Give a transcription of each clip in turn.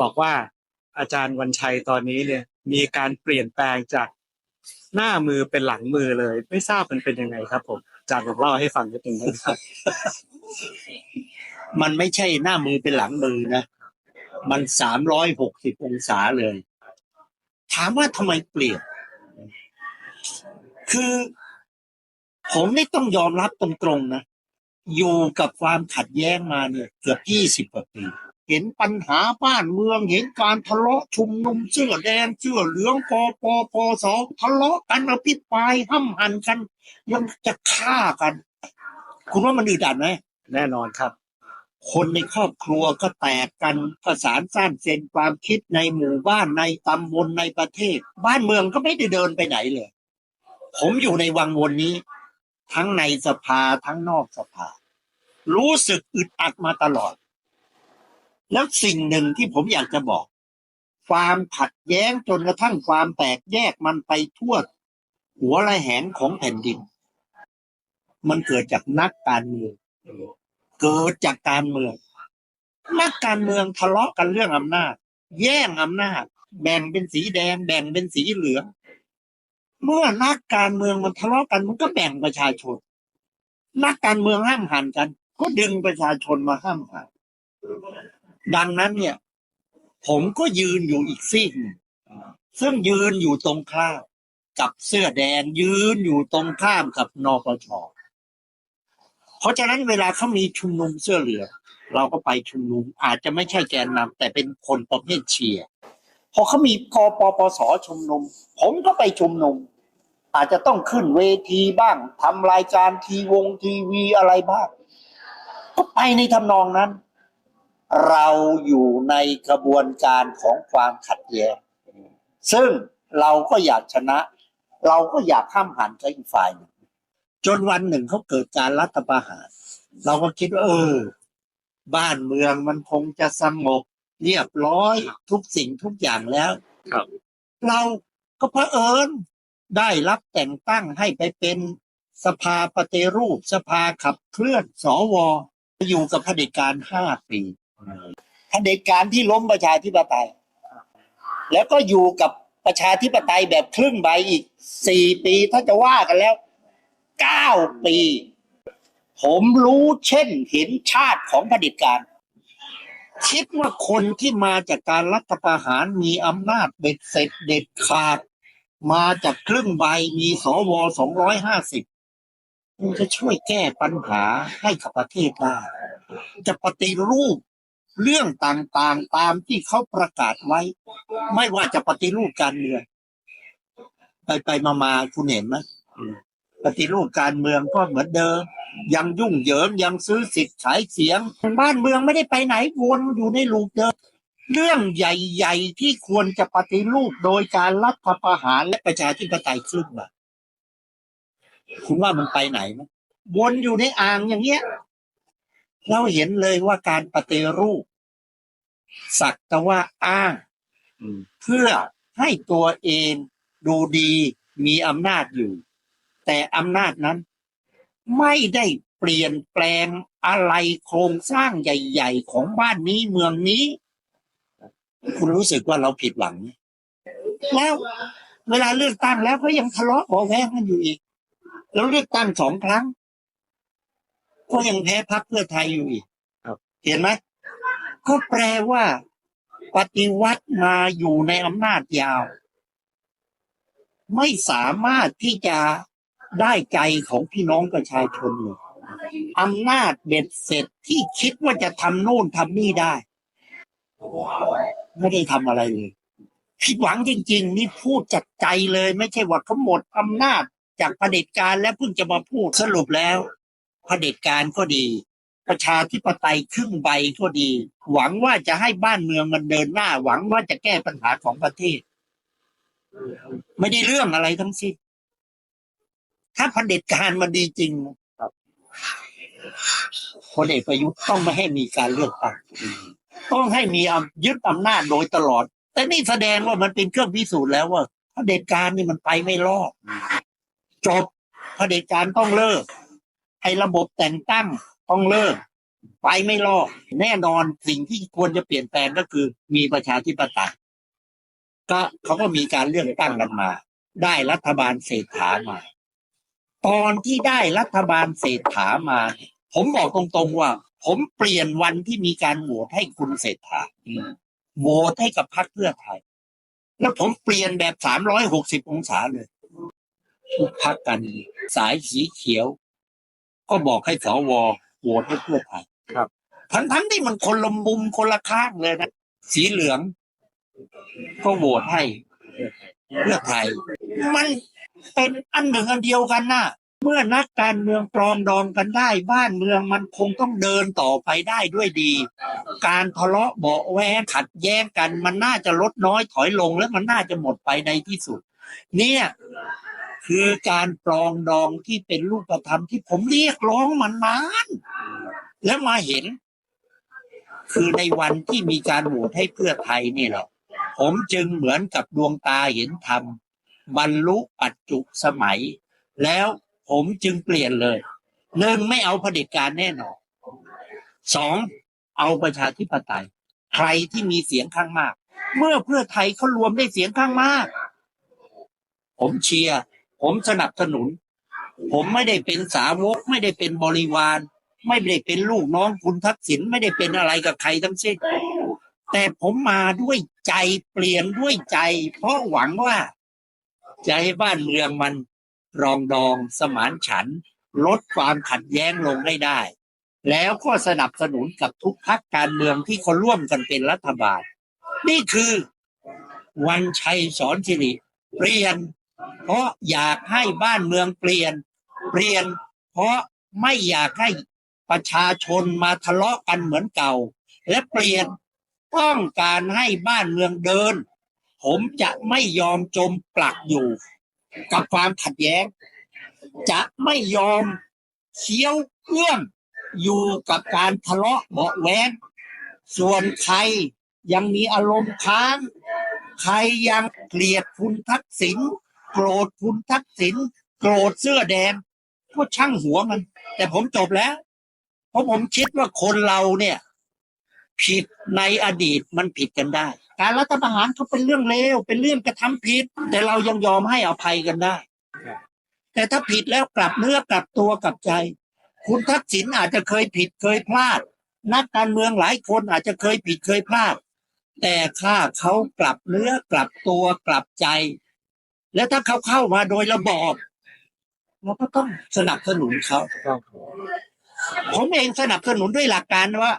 บอกว่าอาจารย์วันชัยตอนนี้เนี่ย มีการเปลี่ยนแปลงจากหน้ามือเป็นหลังมือเลย ไม่ทราบมันเป็นยังไงครับ ผมอาจารย์ผมเล่าให้ฟังนิดนึงนะครับ มันไม่ใช่หน้ามือเป็นหลังมือนะมันสามร้อยหกสิบองศาเลย ถามว่าทำไมเปลี่ยน คือผมนี่ต้องยอมรับตรงๆนะ อยู่กับความขัดแย้งมาเนี่ย เกือบยี่สิบกว่าปี เห็นปัญหาบ้านเมือง เห็นการทะเลาะชุมนุมเสื้อแดงเสื้อเหลืองปปปสทะเลาะกันอภิปรายห้ำหันกัน ยังจะฆ่ากัน คุณว่ามันอึดอัดไหมแน่นอนครับ คนในครอบครัวก็แตกกันประสานสร้างเซนความคิดในหมู่บ้านในตำบลในประเทศ บ้านเมืองก็ไม่ได้เดินไปไหนเลย ผมอยู่ในวังวนนี้ ทั้งในสภาทั้งนอกสภา รู้สึกอึดอัดมาตลอด แล้วสิ่งหนึ่งที่ผมอยากจะบอก ความขัดแย้งจนกระทั่งความแตกแยกมันไปทั่วหัวระแหงของแผ่นดิน มันเกิดจากนักการเมืองเกิดจากการเมือง นักการเมืองทะเลาะกันเรื่องอำนาจ แย่งอำนาจ แบ่งเป็นสีแดง แบ่งเป็นสีเหลืองเมื่อนักการเมืองมันทะเลาะกันมันก็แบ่งประชาชน นักการเมืองห้ามหันกัน ก็ดึงประชาชนมาห้ามหัน ดังนั้นเนี่ย ผมก็ยืนอยู่อีกซีกหนึ่งซึ่งยืนอยู่ตรงข้ามกับเสื้อแดงยืนอยู่ตรงข้ามกับนปชเพราะฉะนั้นเวลาเขามีชุมนุมเสื้อเหลืองเราก็ไปชุมนุมอาจจะไม่ใช่แกนนำแต่เป็นคนประเภทเชียร์พอเขามีกปปสชุมนุม ผมก็ไปชุมนุม อาจจะต้องขึ้นเวทีบ้างทำรายการทีวงทีวีอะไรบ้าง ก็ไปในทำนองนั้น เราอยู่ในกระบวนการของความขัดแย้งซึ่งเราก็อยากชนะ เราก็อยากข้ามหันกับอีกฝ่ายหนึ่งจนวันหนึ่งเขาเกิดการรัฐประหาร เราก็คิดว่าเออ บ้านเมืองมันคงจะสงบเรียบร้อยทุกสิ่งทุกอย่างแล้วครับเราก็เผอิญได้รับแต่งตั้งให้ไปเป็นสภาปฏิรูป สภาขับเคลื่อนสวอยู่กับเผด็จการห้าปี เผด็จการที่ล้มประชาธิปไตย แล้วก็อยู่กับประชาธิปไตยแบบครึ่งใบอีกสี่ปีถ้าจะว่ากันแล้วเก้าปี ผมรู้เช่นเห็นชาติของเผด็จการ คิดว่าคนที่มาจากการรัฐประหารมีอำนาจเด็ดเสร็จเด็ดขาด มาจากครึ่งใบมีสวสองร้อยห้าสิบมันจะช่วยแก้ปัญหาให้กับประเทศได้จะปฏิรูป เรื่องต่างๆตามที่เขาประกาศไว้ ไม่ว่าจะปฏิรูปการเมือง ไปไปมามาๆคุณเห็นไหมปฏิรูปการเมืองก็เหมือนเดิม ยังยุ่งเหยิงยังซื้อสิทธิ์ขายเสียง บ้านเมืองไม่ได้ไปไหนวนอยู่ในลูปเดิมเรื่องใหญ่ๆที่ควรจะปฏิรูปโดยการรัฐประหารและประชาธิปไตยครึ่งแบบคุณว่ามันไปไหนไหมวนอยู่ในอ่างอย่างเงี้ย เราเห็นเลยว่าการปฏิรูป สักแต่ว่าอ้างอืมเพื่อให้ตัวเองดูดีมีอำนาจอยู่ แต่อำนาจนั้น ไม่ได้เปลี่ยนแปลงอะไรโครงสร้างใหญ่ ๆ ของบ้านนี้เมืองนี้ คุณรู้สึกว่าเราผิดหวังไหมแล้ว เวลาเลือกตั้งแล้วก็ยังทะเลาะเบาะแว้งกันอยู่อีก แล้วเลือกตั้งสองครั้ง ก็ยังแพ้พรรคเพื่อไทยอยู่อีกครับเห็นไหมก็แปลว่า ปฏิวัติมาอยู่ในอำนาจยาว ไม่สามารถที่จะได้ใจของพี่น้องประชาชนเลยอำนาจเบ็ดเสร็จที่คิดว่าจะทำโน่นทำนี่ได้ ไม่ได้ทำอะไรเลยผิดหวังจริง ๆ นี่พูดจากใจเลย ไม่ใช่ว่าเขาหมดอำนาจจากเผด็จการแล้วเพิ่งจะมาพูดสรุปแล้ว เผด็จการก็ดี ประชาธิปไตยครึ่งใบก็ดี หวังว่าจะให้บ้านเมืองมันเดินหน้า หวังว่าจะแก้ปัญหาของประเทศ ไม่ได้เรื่องอะไรทั้งสิ้นถ้าเผด็จการมันดีจริงพลเอกประยุทธ์ต้องไม่ให้มีการเลือกตั้งต้องให้มียึดอำนาจโดยตลอด แต่นี่แสดงว่ามันเป็นเครื่องพิสูจน์แล้วว่าเผด็จการนี่มันไปไม่รอดจบเผด็จการต้องเลิก ไอ้ระบบแต่งตั้งต้องเลิกไปไม่รอดแน่นอนสิ่งที่ควรจะเปลี่ยนแปลงก็คือมีประชาธิปไตยก็เขาก็มีการเลือกตั้งกันมา ได้รัฐบาลเศรษฐามา ตอนที่ได้รัฐบาลเศรษฐามา ผมบอกตรงๆว่า ผมเปลี่ยนวันที่มีการโหวตให้คุณเศรษฐาโหวตให้กับพรรคเพื่อไทย แล้วผมเปลี่ยนแบบสามร้อยหกสิบองศาเลยทุกพรรคกัน สายสีเขียว ก็บอกให้สวโหวตให้เพื่อไทยครับ ทั้งทั้งๆที่มันคนละมุมคนละข้างเลยนะสีเหลือง ก็โหวตให้เพื่อไทย มันเป็นอันหนึ่งอันเดียวกันน่ะ เมื่อนักการเมืองปรองดองกันได้ บ้านเมืองมันคงต้องเดินต่อไปได้ด้วยดี การทะเลาะเบาะแวงขัดแย้งกัน มันน่าจะลดน้อยถอยลงแล้วมันน่าจะหมดไปในที่สุด เนี่ย คือการปรองดองที่เป็นรูปธรรมที่ผมเรียกร้องมานมานแล้วมาเห็น คือในวันที่มีการโหวตให้เพื่อไทยนี่แหละผมจึงเหมือนกับดวงตาเห็นธรรมบรรลุปัจจุสมัย แล้วผมจึงเปลี่ยนเลยหนึ่งไม่เอาเผด็จการแน่นอนสองเอาประชาธิปไตย ใครที่มีเสียงข้างมาก เมื่อเพื่อไทยเขารวมได้เสียงข้างมาก ผมเชียร์ ผมสนับสนุน ผมไม่ได้เป็นสาวก ไม่ได้เป็นบริวาร ไม่ได้เป็นลูกน้องคุณทักษิณไม่ได้เป็นอะไรกับใครทั้งสิ้นแต่ผมมาด้วยใจเปลี่ยนด้วยใจ เพราะหวังว่าจะให้บ้านเมืองมันรองดองสมานฉัน ลดความขัดแย้งลงได้ได้ แล้วก็สนับสนุนกับทุกพรรคการเมืองที่เขาร่วมกันเป็นรัฐบาล นี่คือวันชัยสอนสิริเปลี่ยน เพราะอยากให้บ้านเมืองเปลี่ยน เปลี่ยน เพราะไม่อยากให้ประชาชนมาทะเลาะกันเหมือนเก่า และเปลี่ยนต้องการให้บ้านเมืองเดิน ผมจะไม่ยอมจมปลักอยู่ กับความขัดแย้ง จะไม่ยอมเคี้ยวเอื้อมอยู่กับการทะเลาะเบาแวงส่วนใครยังมีอารมณ์ค้าง ใครยังเกลียดคุณทักษิณ โกรธคุณทักษิณโกรธเสื้อแดงก็ช่างหัวมัน แต่ผมจบแล้ว เพราะผมคิดว่าคนเราเนี่ย ผิดในอดีตมันผิดกันได้ การรัฐประหารเขาเป็นเรื่องเลวเป็นเรื่องกระทำผิด แต่เรายังยอมให้อภัยกันได้ แต่ถ้าผิดแล้วกลับเนื้อกลับตัวกลับใจ คุณทักษิณอาจจะเคยผิดเคยพลาด นักการเมืองหลายคนอาจจะเคยผิดเคยพลาด แต่ถ้าเขากลับเนื้อกลับตัวกลับใจ และถ้าเขาเข้ามาโดยระบอบเราก็ต้องสนับสนุนเขา ผมเองสนับสนุนด้วยหลักการว่า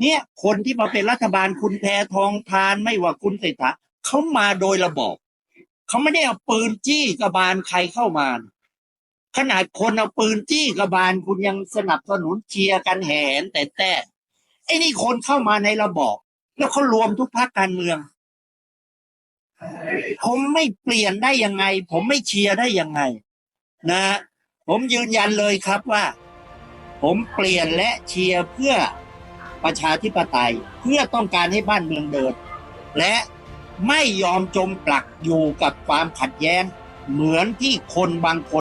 เนี่ย คนที่มาเป็นรัฐบาลคุณแพทองทานไม่ว่าคุณเศรษฐาเขามาโดยระบอบเขาไม่ได้เอาปืนจี้กระบาลใครเข้ามา ขนาดคนเอาปืนจี้กระบาลคุณยังสนับสนุนเชียร์กันแหนแต่แต่ไอ้นี่คนเข้ามาในระบอบแล้วเขารวมทุกพรรคการเมือง ผมไม่เปลี่ยนได้ยังไง ผมไม่เชียร์ได้ยังไง นะ ผมยืนยันเลยครับว่า ผมเปลี่ยนและเชียร์เพื่อประชาธิปไตยเพื่อต้องการให้บ้านเมืองเดิน และไม่ยอมจมปลักอยู่กับความขัดแย้ง เหมือนที่คนบางคน